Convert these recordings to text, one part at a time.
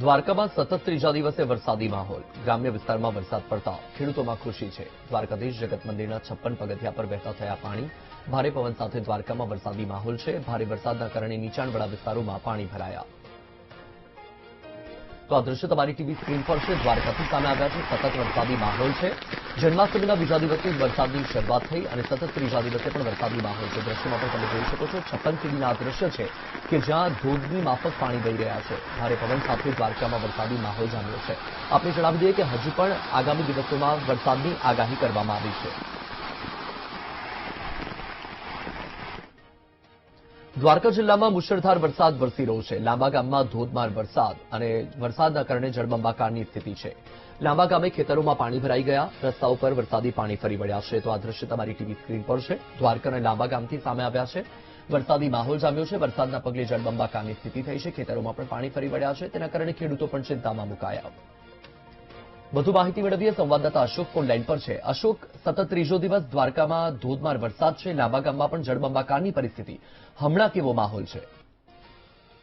દ્વારકામાં સતત ત્રીજા દિવસે વરસાદી માહોલ ગ્રામ્ય વિસ્તારમાં વરસાદ પડતા ખેડૂતોમાં ખુશી છે. દ્વારકાધીશ જગત મંદિરના છપ્પન પગથિયા પર વહેતા થયા પાણી. ભારે પવન સાથે દ્વારકામાં વરસાદી માહોલ છે. ભારે વરસાદના કારણે નીચાણવાળા વિસ્તારોમાં પાણી ભરાયા. તો આ દ્રશ્ય તમારી ટીવી સ્ક્રીન પર છે. દ્વારકાથી સામે આવ્યા છે. સતત વરસાદી માહોલ છે. જન્માષ્ટમીના બીજા દિવસથી વરસાદની શરૂઆત થઈ અને સતત ત્રીજા દિવસે પણ વરસાદી માહોલ છે. દ્રશ્યમાં પણ તમે જોઈ શકો છો. છપ્પન સીડીના આ દ્રશ્ય છે કે જ્યાં ધોધની માફક પાણી વહી રહ્યા છે. ભારે પવન સાથે દ્વારકામાં વરસાદી માહોલ જામ્યો છે. આપણે જણાવી દઈએ કે હજુ પણ આગામી દિવસોમાં વરસાદની આગાહી કરવામાં આવી છે. દ્વારકા જિલ્લામાં મુશળધાર વરસાદ વરસી રહ્યો છે. લાંબા ગામમાં ધોધમાર વરસાદ અને વરસાદના કારણે જળબંબાકારની સ્થિતિ છે. લાંબા ગામે ખેતરોમાં પાણી ભરાઈ ગયા. રસ્તા ઉપર વરસાદી પાણી ફરી વળ્યા છે. તો આ દ્રશ્ય તમારી ટીવી સ્ક્રીન પર છે. દ્વારકા અને લાંબા ગામથી સામે આવ્યા છે. વરસાદી માહોલ જામ્યો છે. વરસાદના પગલે જળબંબાકારની સ્થિતિ થઈ છે. ખેતરોમાં પણ પાણી ફરી વળ્યા છે. તેના કારણે ખેડૂતો પણ ચિંતામાં મુકાયા. વધુ માહિતી મેળવીએ સંવાદદાતા અશોક ફોન લાઈન પર છે. અશોક, સતત ત્રીજો દિવસ દ્વારકામાં ધોધમાર વરસાદ છે. લાંબા ગામમાં પણ જળબંબાકારની પરિસ્થિતિ. હમણાં કેવો માહોલ છે?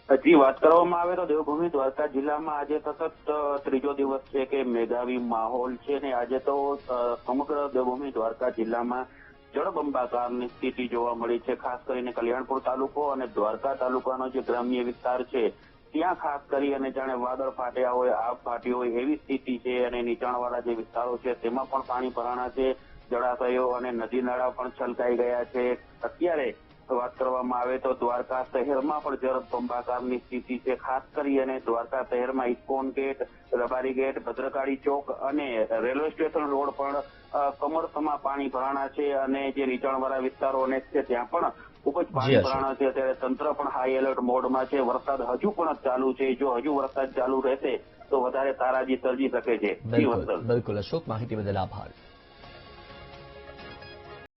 હજી વાત કરવામાં આવે તો દેવભૂમિ દ્વારકા જિલ્લામાં આજે સતત ત્રીજો દિવસ છે કે મેઘાવી માહોલ છે ને આજે તો સમગ્ર દેવભૂમિ દ્વારકા જિલ્લામાં જળબંબાકારની સ્થિતિ જોવા મળી છે. ખાસ કરીને કલ્યાણપુર તાલુકો અને દ્વારકા તાલુકાનો જે ગ્રામ્ય વિસ્તાર છે ત્યાં ખાસ કરી અને જાણે વાદળ ફાટ્યા હોય, આગ ફાટી હોય એવી સ્થિતિ છે અને નીચાણવાળા જે વિસ્તારો છે, તેમાં પણ પાણી ભરાણા છે, જળાશયો અને નદી નાળા પણ છલકાઈ ગયા છે. અત્યારે વાત કરવામાં આવે તો દ્વારકા શહેરમાં પણ જળબંબાકારની સ્થિતિ છે. ખાસ કરી અને દ્વારકા શહેરમાં ISKCON gate, Rabari gate, Bhadrakali ચોક અને રેલવે સ્ટેશન રોડ પણ કમરસમાં પાણી ભરાણા છે અને જે નીચાણવાળા વિસ્તારો છે, ત્યાં પણ ખૂબ જ ભારે ભરાણા છે. અત્યારે તંત્ર પણ હાઈ એલર્ટ મોડમાં છે. વરસાદ હજુ પણ ચાલુ છે. જો હજુ વરસાદ ચાલુ રહેશે તો વધારે તારાજી સર્જી શકે છે. બિલકુલ. અશોક માહિતી બદલ આભાર.